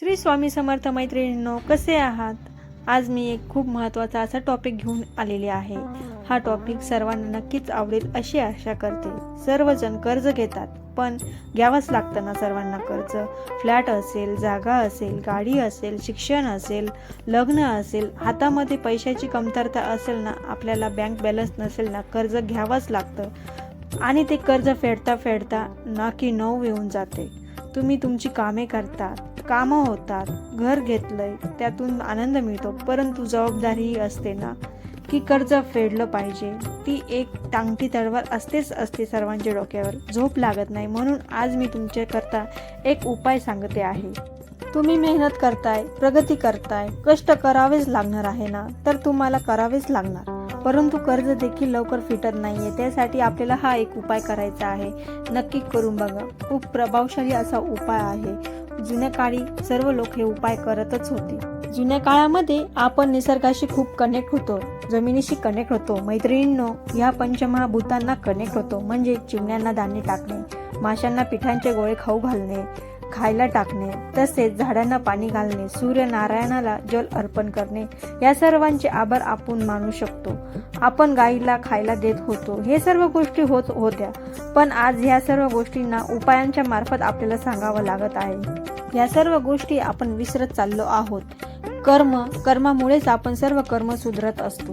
श्री स्वामी समर्थ मैत्रिणींनो कसे आहात? आज मी एक खूप महत्त्वाचा असा टॉपिक घेऊन आलेले आहे. हा टॉपिक सर्वांना नक्कीच आवडेल अशी आशा करते. सर्वजण कर्ज घेतात पण घ्यावंच लागतं ना सर्वांना कर्ज. फ्लॅट असेल जागा असेल गाडी असेल शिक्षण असेल लग्न असेल हातामध्ये पैशाची कमतरता असेल ना आपल्याला बँक बॅलन्स नसेल ना कर्ज घ्यावंच लागतं. आणि ते कर्ज फेडता फेडता ना की नऊ येऊन जाते. तुम्ही तुमची कामे करता कामं होतात घर घेतलंय त्यातून आनंद मिळतो. परंतु जबाबदारीही असते ना की कर्ज फेडलं पाहिजे. ती एक टांगती तळवर असतेच असते सर्वांच्या डोक्यावर. झोप लागत नाही. म्हणून आज मी तुमच्याकरता एक उपाय सांगते आहे. तुम्ही मेहनत करताय प्रगती करताय कष्ट करावेच लागणार आहे ना? तर तुम्हाला करावेच लागणार. परंतु कर्ज देखील लवकर फिटत नाहीये. त्यासाठी आपल्याला हा एक उपाय करायचा आहे. नक्की करून बघा. खूप प्रभावशाली असा उपाय आहे. जुन्या काळी सर्व लोक हे उपाय करतच होते. जुन्या काळामध्ये आपण निसर्गाशी खूप कनेक्ट होतो जमिनीशी कनेक्ट होतो मैत्रिणींनो या पंचमहाभूतांना कनेक्ट होतो. म्हणजे चिमण्यांना धान्य टाकणे माशांना पिठांचे गोळे खाऊ घालणे खायला टाकणे तसेच झाडांना पाणी घालणे सूर्यनारायणाला जल अर्पण करणे या सर्वांचे आभार आपण मानू शकतो. आपण गाईला खायला देत होतो. हे सर्व गोष्टी होत होत्या. पण आज ह्या सर्व गोष्टींना उपायांच्या मार्फत आपल्याला सांगावं लागत आहे. या सर्व गोष्टी आपण विसरत चाललो आहोत. कर्म कर्मामुळेच आपण सर्व कर्म सुधरत असतो.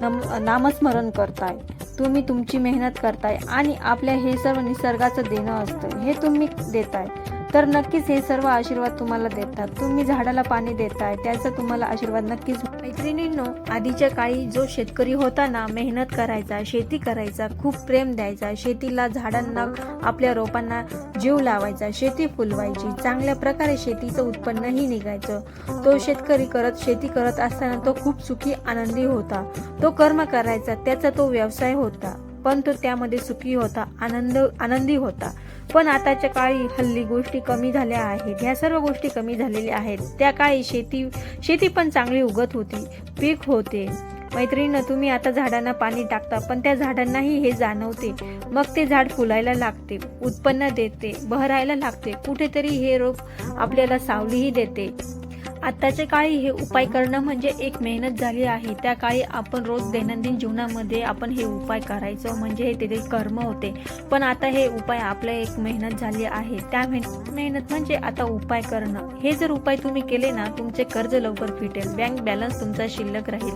नम नामस्मरण करताय. तुम्ही तुमची मेहनत करताय आणि आपल्या हे सर्व निसर्गाचं देणं असतं. हे तुम्ही देताय. तर नक्कीच हे सर्व आशीर्वाद तुम्हाला देतात. तुम्ही झाडाला पाणी देताय. त्याचा तुम्हाला आशीर्वाद नक्कीच मैत्रिणींनो आधीच्या काळी जो शेतकरी होता ना मेहनत करायचा शेती करायचा खूप प्रेम द्यायचा शेतीला झाडांना आपल्या रोपांना जीव लावायचा शेती फुलवायची चांगल्या प्रकारे शेतीचं उत्पन्नही निघायचं. तो शेतकरी करत शेती करत असताना तो खूप सुखी आनंदी होता. तो कर्म करायचा त्याचा तो व्यवसाय होता. पण तो त्यामध्ये सुखी होता आनंद आनंदी होता. पण आताच्या काळी हल्ली गोष्टी कमी झाल्या आहेत. ह्या सर्व गोष्टी कमी झालेल्या आहेत. त्या काळी शेती शेती पण चांगली उगत होती. पीक होते. मैत्रिणीनं तुम्ही आता झाडांना पाणी टाकता पण त्या झाडांनाही हे जाणवते. मग ते झाड फुलायला लागते उत्पन्न देते बहरायला लागते. कुठेतरी हे रोग आपल्याला सावलीही देते. आत्ताच्या काळी हे उपाय करणं म्हणजे एक मेहनत झाली आहे. त्या काळी आपण रोज दैनंदिन जीवनामध्ये आपण हे उपाय करायचो म्हणजे हे तिथे कर्म होते. पण आता हे उपाय आपल्या एक मेहनत झाली आहे. त्या मेहनत मेहनत म्हणजे आता उपाय करणं. हे जर उपाय तुम्ही केले ना तुमचे कर्ज लवकर फिटेल. बँक बॅलन्स तुमचा शिल्लक राहील.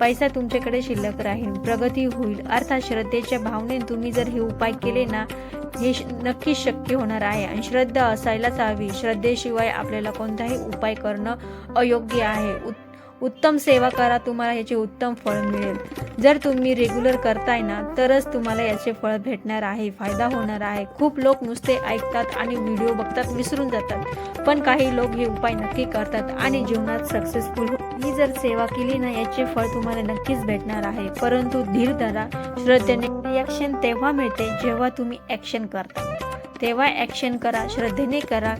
पैसा तुमच्याकडे शिल्लक राहील. प्रगती होईल. अर्थात श्रद्धेच्या भावनेने तुम्ही जर हे उपाय केले ना हे श- नक्कीच शक्य होणार आहे. आणि श्रद्धा असायलाच हवी. श्रद्धेशिवाय आपल्याला कोणताही उपाय करणं अयोग्य आहे. उत- उत्तम सेवा करा तुम्हाला याचे उत्तम फळ मिळेल. जर तुम्ही रेग्युलर करताय ना तरच तुम्हाला याचे फळ भेटणार आहे फायदा होणार आहे. खूप लोक नुसते ऐकतात आणि व्हिडिओ बघतात विसरून जातात. पण काही लोक हे उपाय नक्की करतात आणि जीवनात सक्सेसफुल हो-, ही जर सेवा केली ना याचे फळ तुम्हाला नक्कीच भेटणार आहे. परंतु धीर धरा श्रद्धेने रिॲक्शन तेव्हा मिळते जेव्हा तुम्ही ॲक्शन करता. तेव्हा ॲक्शन करा श्रद्धेने करा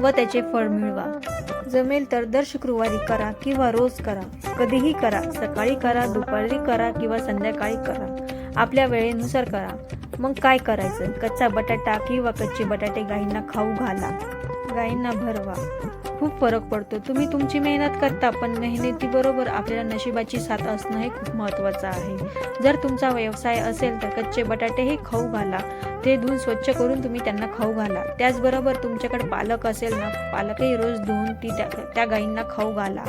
व त्याचे फळ मिळवा. जमेल तर दर शुक्रवारी करा किंवा रोज करा. कधीही करा. सकाळी करा दुपारी करा किंवा संध्याकाळी करा. आपल्या वेळेनुसार करा. मग काय करायचं? कच्चा बटाटा किंवा कच्चे बटाटे गाईंना खाऊ घाला. गाईंना भरवा. खूप फरक पडतो. तुम्ही तुमची मेहनत करता पण मेहनतीबरोबर आपल्याला नशिबाची साथ असणं हे खूप महत्त्वाचं आहे. जर तुमचा व्यवसाय असेल तर कच्चे बटाटेही खाऊ घाला. ते धुवून स्वच्छ करून तुम्ही त्यांना खाऊ घाला. त्याचबरोबर तुमच्याकडे पालक असेल ना पालकही रोज धुवून ती त्या त्या गायींना खाऊ घाला.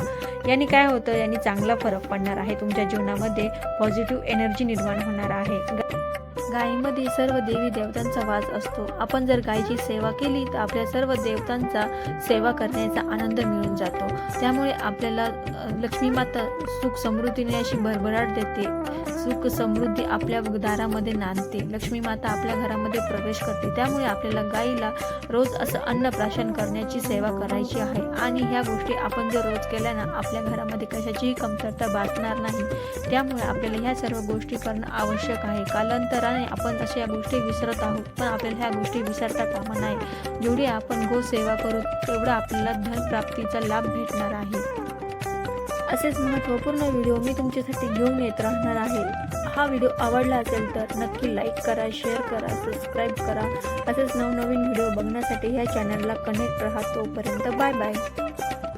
याने काय होतं? याने चांगला फरक पडणार आहे. तुमच्या जीवनामध्ये पॉझिटिव्ह एनर्जी निर्माण होणार आहे. गायीमध्ये सर्व देवी देवतांचा वास असतो. आपण जर गायीची सेवा केली तर आपल्या सर्व देवतांचा सेवा करण्याचा आनंद मिळून जातो. त्यामुळे आपल्याला लक्ष्मी माता सुख समृद्धीने अशी भरभराट देते. सुख समृद्धी आपल्या दारामध्ये नांदते. लक्ष्मी माता आपल्या घरामध्ये प्रवेश करते. त्यामुळे आपल्याला गाईला रोज असं अन्नप्राशन करण्याची सेवा करायची आहे. आणि ह्या गोष्टी आपण जर रोज केल्या ना आपल्या घरामध्ये कशाचीही कमतरता भासणार नाही. त्यामुळे आपल्याला ह्या सर्व गोष्टी करणं आवश्यक आहे. कालांतराने आपण अशा गोष्टी विसरत आहोत. पण आपल्याला ह्या गोष्टी विसरता कामा नाही जेवढी आपण गोसेवा करू तेवढा आपल्याला धनप्राप्तीचा लाभ भेटणार आहे. असेच महत्त्वपूर्ण व्हिडिओ मी तुमच्यासाठी घेऊन येत राहणार आहे. हा व्हिडिओ आवडला असेल तर नक्की लाईक करा शेअर करा सबस्क्राईब करा. असेच नवनवीन व्हिडिओ बघण्यासाठी ह्या चॅनलला कनेक्ट राहा. तोपर्यंत बाय बाय